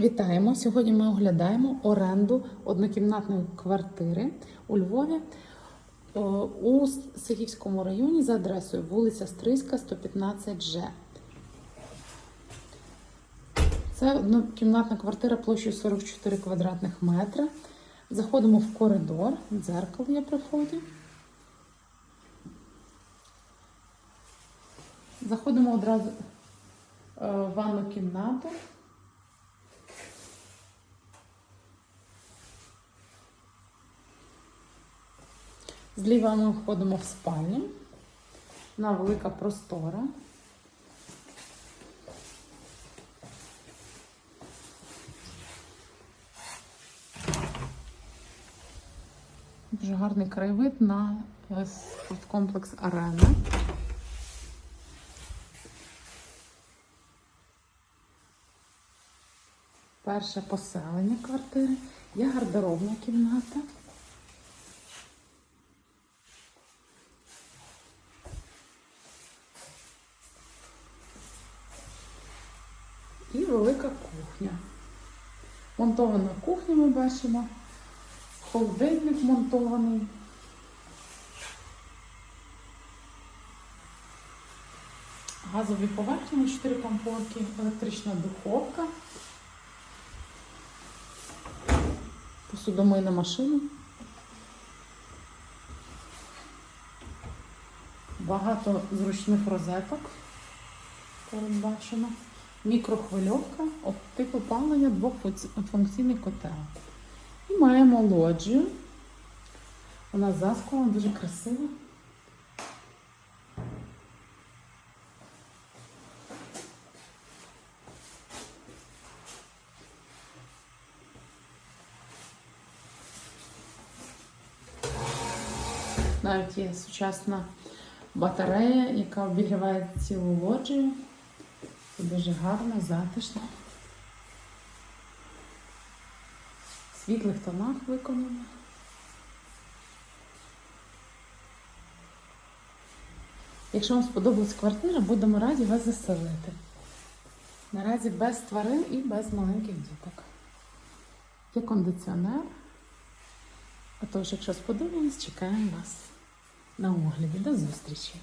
Вітаємо! Сьогодні ми оглядаємо оренду однокімнатної квартири у Львові у Сихівському районі за адресою вулиця Стрийська, 115Ж. Це однокімнатна квартира площею 44 квадратних метри. Заходимо в коридор, дзеркало є при. Заходимо одразу е, в ванну кімнату. Зліва ми входимо в спальню. Вона велика простора. Дуже гарний краєвид на е, спорткомплекс Арена. Перше поселення квартири. Є гардеробна кімната. І велика кухня. Монтована кухня ми бачимо. Холодильник монтований. Газові поверхні, 4 комфорки, електрична духовка. Посудомийна машина. Багато зручних розеток передбачено. Мікрохвильовка, тип опалення, двохфункційний котел. І маємо лоджію. Вона за склом, дуже красива. Навіть є сучасна батарея, яка обігріває цілу лоджію. Дуже гарно, затишно. В світлих тонах виконано. Якщо вам сподобалась квартира, будемо раді вас заселити. Наразі без тварин і без маленьких діток. Є кондиціонер. А тож, якщо сподобалось, чекаємо вас на огляді. До зустрічі!